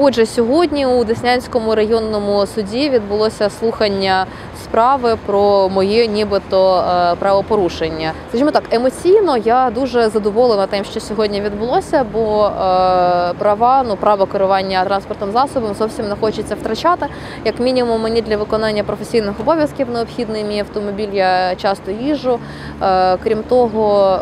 Отже, сьогодні у Деснянському районному суді відбулося слухання справи про моє нібито е, правопорушення. Скажімо так, емоційно я дуже задоволена тим, що сьогодні відбулося, бо е, права, ну право керування транспортним засобом зовсім не хочеться втрачати. Як мінімум, мені для виконання професійних обов'язків необхідний мій автомобіль. Я часто їжджу. Е, крім того,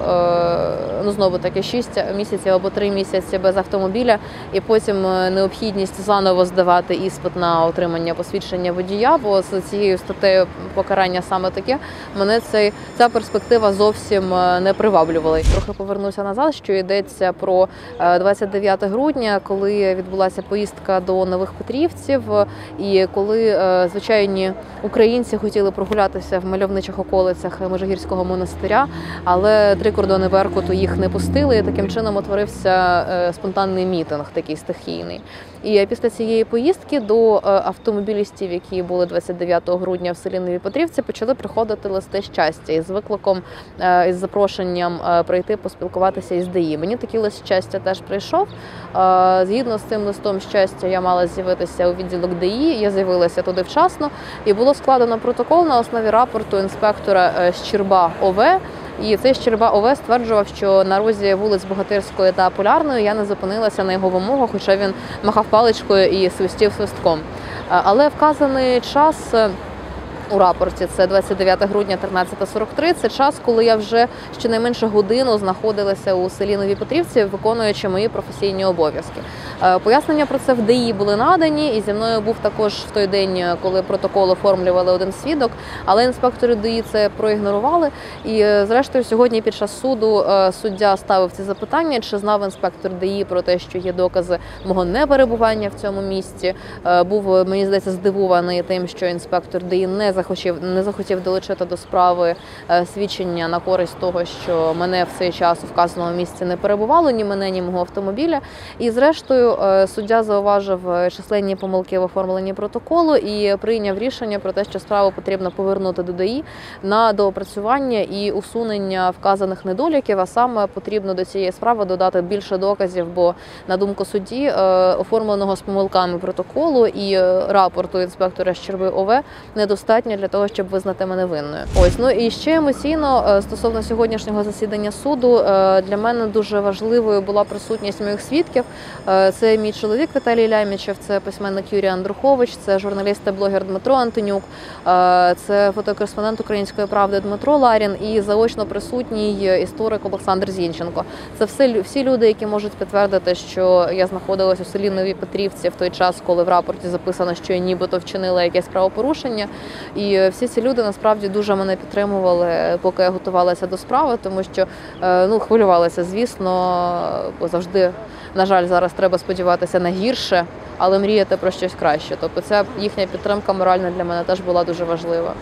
ну знову таки 6 місяців або 3 місяці без автомобіля, і потім е, необхідність заново здавати іспит на отримання посвідчення водія. Бо з цією статтею покарання саме таке мене цей ця перспектива зовсім е, не приваблювала. Трохи повернуся назад, що йдеться про е, 29 грудня, коли відбулася поїздка до нових Петрівців, і коли е, звичайні українці хотіли прогулятися в мальовничих околицях Межигірського монастиря, але три кордони Беркуту їх не пустили. І таким чином утворився е, спонтанний мітинг, такий стихійний. І після цієї поїздки до е, автомобілістів, які були 29 грудня в селі Нові Петрівці, почали приходити листи щастя із викликом е, із запрошенням е, прийти поспілкуватися із ДАІ. Мені такий лист щастя теж прийшов. Згідно з цим листом щастя, я мала з'явитися у відділок ДАІ. Я з'явилася туди вчасно, і було складено протокол на основі рапорту інспектора Щерба ОВ. І цей Щерба ОВ стверджував, що на розі вулиць Богатирської та Полярної я не зупинилася на його вимогу, хоча він махав паличкою і свистів свистком. Але вказаний час. У рапорті це 29 грудня 13.43. Це час, коли я вже щонайменше годину знаходилася у селі Нові Петрівці, виконуючи мої професійні обов'язки. Е, Пояснення про це в ДІ були надані, і зі мною був також в той день, е, коли протокол оформлювали один свідок. Але інспектори ДІ це проігнорували. І е, зрештою, сьогодні під час суду суддя ставив ці запитання, чи знав інспектор ДІ про те, що є докази мого неперебування в цьому місці. Був мені здається здивований тим, що інспектор ДІ не захотів не захотів долучити до справи е, свідчення на користь того, що мене в цей час у вказаному місці не перебувало ні мене, ні мого автомобіля. І зрештою е, суддя зауважив е, численні помилки в оформленні протоколу і прийняв рішення про те, що справу потрібно повернути до ДАІ на доопрацювання і усунення вказаних недоліків. А саме потрібно до цієї справи додати більше доказів, бо на думку судді, оформленого з помилками протоколу і рапорту інспектора Щерби ОВ недостатньо для того, щоб визнати мене винною. Ось ну і ще емоційно е, стосовно сьогоднішнього засідання суду е, для мене дуже важливою була присутність моїх свідків. Е, Це мій чоловік Віталій Лямічев, це письменник Юрій Андрухович, це журналіст та блогер Дмитро Антонюк, це фотокореспондент Української правди Дмитро Ларін і заочно присутній історик Олександр Зінченко. Це все всі люди, які можуть підтвердити, що я знаходилась у селі Нові Петрівці в той час, коли в рапорті записано, що я нібито вчинила якесь правопорушення. І е, всі ці люди насправді дуже мене підтримували, поки я готувалася до справи, тому що е, ну хвилювалася, звісно, бо завжди, на жаль, зараз треба сподіватися на гірше, але мріяти про щось краще. Тобто, ця їхня підтримка моральна для мене теж була дуже важлива.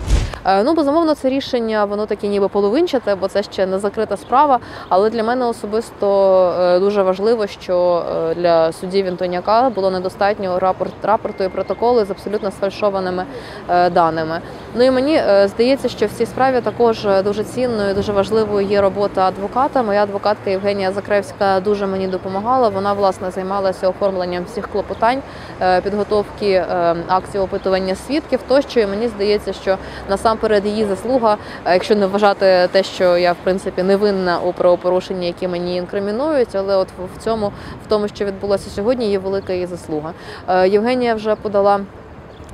Е, Ну, безумовно, це рішення, воно таке ніби половинчате, бо це ще не закрита справа. Але для мене особисто е, дуже важливо, що е, для суддів Інтоняка було недостатньо рапорт, рапорту і протоколи з абсолютно сфальшованими даними. Ну і мені здається, що в цій справі також дуже цінною, дуже важливою є робота адвоката. Моя адвокатка Євгенія Закревська дуже мені допомагала. Вона власне займалася оформленням всіх клопотань, підготовки акції опитування свідків. Тощо і мені здається, що насамперед її заслуга, е, якщо не вважати те, що я в принципі не винна у правопорушенні, які мені інкримінують, але от в в цьому, в тому, що відбулося сьогодні, є велика її заслуга. Е, Євгенія вже подала.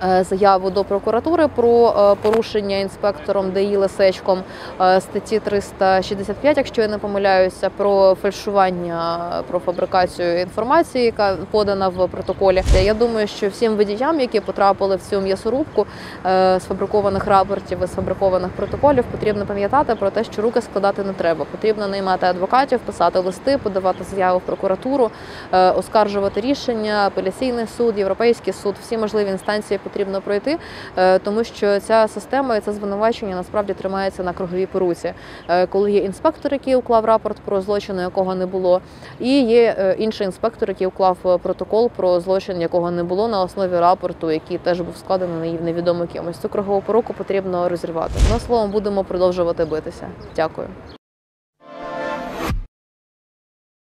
Е, Заяву до прокуратури про е, порушення інспектором ДАІ Лисечком е, статті 365, якщо я не помиляюся, про фальшування, про фабрикацію інформації, яка подана в протоколі. Я думаю, що всім водіям, які потрапили в цю м'ясорубку е, сфабрикованих рапортів і сфабрикованих протоколів, потрібно пам'ятати про те, що руки складати не треба. Потрібно наймати адвокатів, писати листи, подавати заяву в прокуратуру, оскаржувати рішення, апеляційний суд, європейський суд, всі можливі інстанції потрібно пройти, е, тому що ця система і це звинувачення насправді тримається на круговій поруці. Е, Коли є інспектор, який уклав рапорт про злочин, якого не було, і є е, інший інспектор, який уклав протокол про злочин, якого не було на основі рапорту, який теж був складений невідомо кимось. Цю кругову поруку потрібно розірвати. Ну словом, будемо продовжувати битися. Дякую.